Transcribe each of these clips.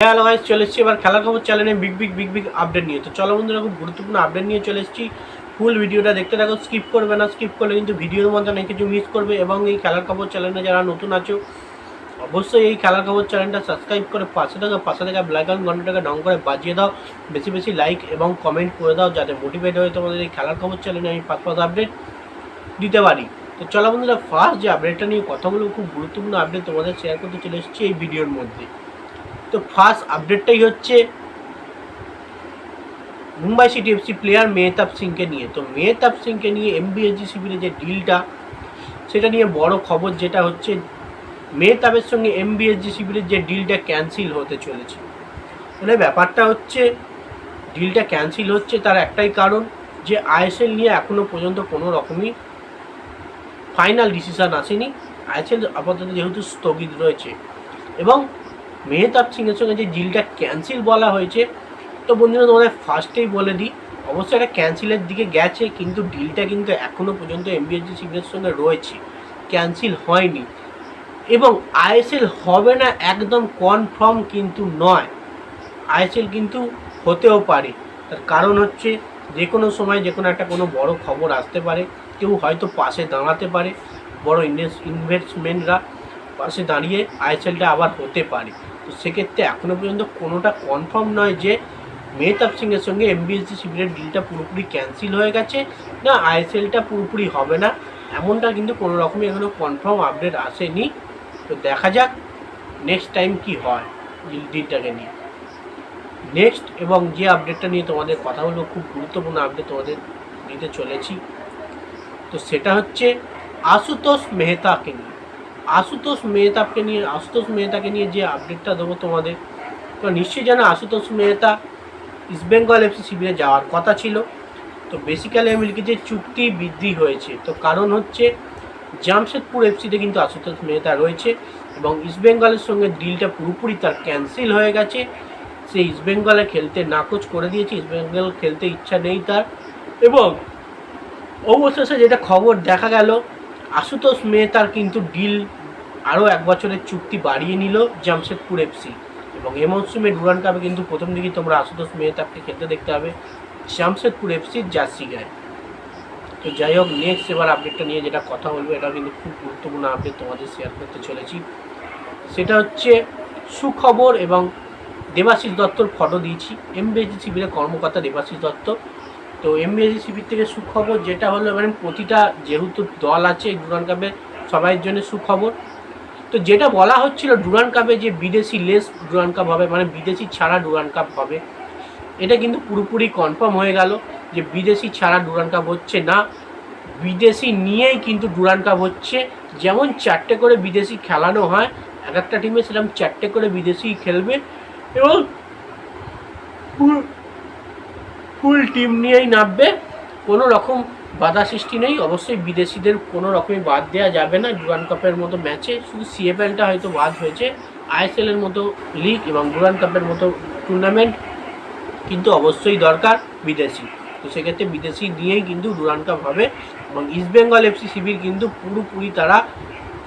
Hello guys চলে এসেছি এবার খেলার খবর চ্যানেলে big big big big update নিয়ে। তো চলো বন্ধুরা, খুব গুরুত্বপূর্ণ আপডেট নিয়ে চলে এসেছি। ফুল ভিডিওটা দেখতে থাকো স্কিপ করবে না স্কিপ করলে কিন্তু ভিডিওর মধ্যে অনেক কিছু মিস করবে এবং এই খেলার খবর চ্যানেলে যারা নতুন আছো, অবশ্যই এই খেলার খবর চ্যানেলটা সাবস্ক্রাইব করে পাশে থাকা পাশে থাকা ব্ল্যাক অ্যান্ড ঘন্টাটাকে ডং করে বাজিয়ে দাও, বেশি বেশি লাইক এবং কমেন্ট করে দাও, যাতে মোটিভেট হয়ে তোমাদের এই খেলার খবর চ্যানেলে আমি পাঁচ পাঁচ আপডেট দিতে পারি। তো চলো বন্ধুরা ফার্স্ট যে আপডেটটা নিয়ে কথাগুলো খুব গুরুত্বপূর্ণ আপডেট তোমাদের শেয়ার করতে চলে এসেছি এই ভিডিওর মধ্যে। তো ফার্স্ট আপডেটটাই হচ্ছে Mumbai city FC player Mehtab সিংকে নিয়ে। তো মেহতাব সিংকে নিয়ে এমবিএসজি শিবিরের যে ডিলটা সেটা নিয়ে বড় খবর যেটা হচ্ছে মেহতাবের সঙ্গে এমবিএসজি শিবিরের যে ডিলটা ক্যান্সেল হতে চলেছে। মানে ব্যাপারটা হচ্ছে ডিলটা ক্যান্সেল হচ্ছে তার একটাই কারণ যে আইএসএল নিয়ে এখনও পর্যন্ত কোনো রকমই ফাইনাল ডিসিশন আসেনি। আইএসএল আপাতত যেহেতু স্থগিত রয়েছে। এবং মেহতাব সিংয়ের সঙ্গে যে ডিলটা ক্যান্সেল বলা হয়েছে, তো বন্ধুরা তোমাদের ফার্স্টেই বলে দিই, অবশ্যই এটা ক্যান্সেলের দিকে গেছে, কিন্তু ডিলটা কিন্তু এখনও পর্যন্ত এমবিএসজি সিংয়ের সঙ্গে রয়েছে। ক্যান্সেল হয়নি। এবং আইএসএল হবে না একদম কনফার্ম কিন্তু নয়। আইএসএল কিন্তু হতেও পারে। তার কারণ হচ্ছে যে কোনো সময় যে কোনো একটা কোনো বড় খবর আসতে পারে, কেউ হয়তো পাশে দাঁড়াতে পারে, বড় ইনভেস্টমেন্টরা পাশে দাঁড়িয়ে আইএসএলটা আবার হতে পারে। তো সেক্ষেত্রে এখনও পর্যন্ত কোনোটা কনফার্ম নয় যে মেহতাব সিংয়ের সঙ্গে এমবিএসজি শিবিরের ডিলটা পুরোপুরি ক্যান্সেল হয়ে গেছে, না আইএসএলটা পুরোপুরি হবে না, এমনটা কিন্তু কোনো রকমই এখনও কনফার্ম আপডেট আসেনি। তো দেখা যাক নেক্সট টাইম কি হয় ডিলটাকে নিয়ে। নেক্সট এবং যে আপডেটটা নিয়ে তোমাদের কথা বলব, খুব গুরুত্বপূর্ণ আপডেট তোমাদের নিতে চলেছি। তো সেটা হচ্ছে আশুতোষ মেহতাকে নিয়ে। আশুতোষ মেহতাবকে নিয়ে, আশুতোষ মেহতাকে নিয়ে যে আপডেটটা দেবো তোমাদের, তো নিশ্চয়ই জানো আশুতোষ মেহতা ইস্টবেঙ্গল এফসি শিবিরে যাওয়ার কথা ছিল। তো বেসিক্যালি আমি লিখেছি চুক্তি বৃদ্ধি হয়েছে। তো কারণ হচ্ছে জামশেদপুর এফসিতে কিন্তু আশুতোষ মেহতা রয়েছে এবং ইস্টবেঙ্গলের সঙ্গে ডিলটা পুরোপুরি তার ক্যান্সেল হয়ে গেছে। সে ইস্টবেঙ্গলে খেলতে নাকচ করে দিয়েছে। ইস্টবেঙ্গল খেলতে ইচ্ছা নেই তার। এবং অবশেষে যেটা খবর দেখা গেল আশুতোষ মেহতার কিন্তু ডিল আরও এক বছরের চুক্তি বাড়িয়ে নিল জামশেদপুর এফসি এবং এ মৌসুমে ডুরান কাপে কিন্তু প্রথম দিকেই তোমরা আশুতোষ মেহতাবকে খেলতে দেখতে হবে জামশেদপুর এফসির জার্সি গায়ে তো যাই হোক নেক্সট এবার আপডেটটা নিয়ে যেটা কথা বলব এটা কিন্তু খুব গুরুত্বপূর্ণ আপডেট তোমাদের শেয়ার করতে চলেছি। সেটা হচ্ছে সুখবর এবং দেবাশিস দত্তর ফটো দিয়েছি। এমবিএসজি শিবিরের কর্মকর্তা দেবাশিস দত্ত। তো এমবিএসজি শিবির থেকে সুখবর যেটা হলো মানে প্রতিটা যেহেতু দল আছে ডুরান কাপে সবাইয়ের জন্য সুখবর। তো যেটা বলা হচ্ছিল, ডুরান কাপে যে বিদেশি লেস ডুরান কাপ হবে মানে বিদেশি ছাড়া ডুরান কাপ হবে, এটা কিন্তু পুরোপুরি কনফার্ম হয়ে গেল যে বিদেশি ছাড়া ডুরান কাপ হচ্ছে না। বিদেশি নিয়েই কিন্তু ডুরান কাপ হচ্ছে। যেমন চারটে করে বিদেশি খেলানো হয়, এক একটা টিমে সেরকম চারটে করে বিদেশি খেলবে এবং ফুল টিম নিয়েই নামবে। কোনো রকম বাধা সৃষ্টি নেই। অবশ্যই বিদেশিদের কোনো রকমই বাদ দেওয়া যাবে না। ডুরান কাপের মতো ম্যাচে শুধু সিএফএলটা হয়তো বাদ হয়েছে। আইএসএল এর মতো লিগ এবং ডুরান কাপের মতো টুর্নামেন্ট কিন্তু অবশ্যই দরকার বিদেশি। তো সেক্ষেত্রে বিদেশি নিয়েই কিন্তু ডুরান কাপ হবে এবং ইস্টবেঙ্গল এফসি শিবির কিন্তু পুরোপুরি তারা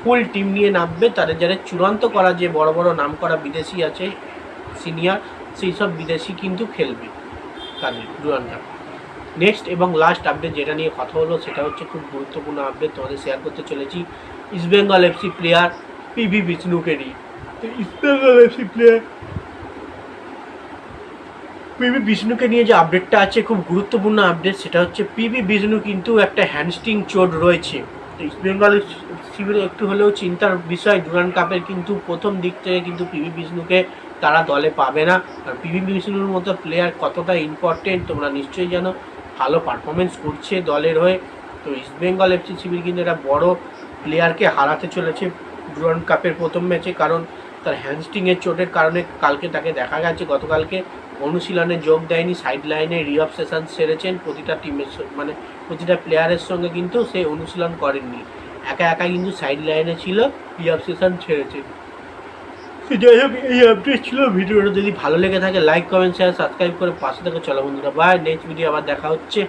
ফুল টিম নিয়ে নামবে। তাদের যারা চূড়ান্ত করা যে বড় বড় নাম করা বিদেশি আছে সিনিয়র সেই সব বিদেশি কিন্তু খেলবে। তাদের ডুরান কাপ নেক্সট এবং লাস্ট আপডেট যেটা নিয়ে কথা হলো, সেটা হচ্ছে খুব গুরুত্বপূর্ণ আপডেট তোমাদের শেয়ার করতে চলেছি। ইস্টবেঙ্গল এফসি প্লেয়ার পিভি বিষ্ণুকে নিয়ে তো ইস্টবেঙ্গল এফসি প্লেয়ার পিবি বিষ্ণুকে নিয়ে যে আপডেটটা আছে, খুব গুরুত্বপূর্ণ আপডেট সেটা হচ্ছে পিবি বিষ্ণু কিন্তু একটা হ্যান্ডস্টিং চোট রয়েছে। তো ইস্টবেঙ্গল শিবিরে একটু হলেও চিন্তার বিষয়। ডুরান কাপের কিন্তু প্রথম দিক থেকে কিন্তু পিবি বিষ্ণুকে তারা দলে পাবে না। আর পিবি বিষ্ণুর মতো প্লেয়ার কতটা ইম্পর্টেন্ট তোমরা নিশ্চয়ই জানো। ভালো পারফরমেন্স করছে দলের হয়ে। তো ইস্টবেঙ্গল এফসি শিবির কিন্তু একটা বড় প্লেয়ারকে হারাতে চলেছে ডুরান কাপের প্রথম ম্যাচে কারণ তার হ্যান্ডস্টিংয়ের চোটের কারণে কালকে তাকে দেখা গেছে গতকালকে। অনুশীলনে যোগ দেয়নি সাইড লাইনে রিঅফ সেশন সেরেছেন, প্রতিটা টিমের মানে প্রতিটা প্লেয়ারের সঙ্গে কিন্তু সে অনুশীলন করেননি। একা একা কিন্তু সাইড লাইনে ছিল রিঅফ সেশন ছেড়েছেন যাই হোক, এই আপডেট ছিল, ভিডিওটা যদি ভালো লেগে থাকে লাইক কমেন্ট শেয়ার সাবস্ক্রাইব করে পাশে থেকে চলো বন্ধুরা। বাই নেক্সট ভিডিও আবার দেখা হচ্ছে।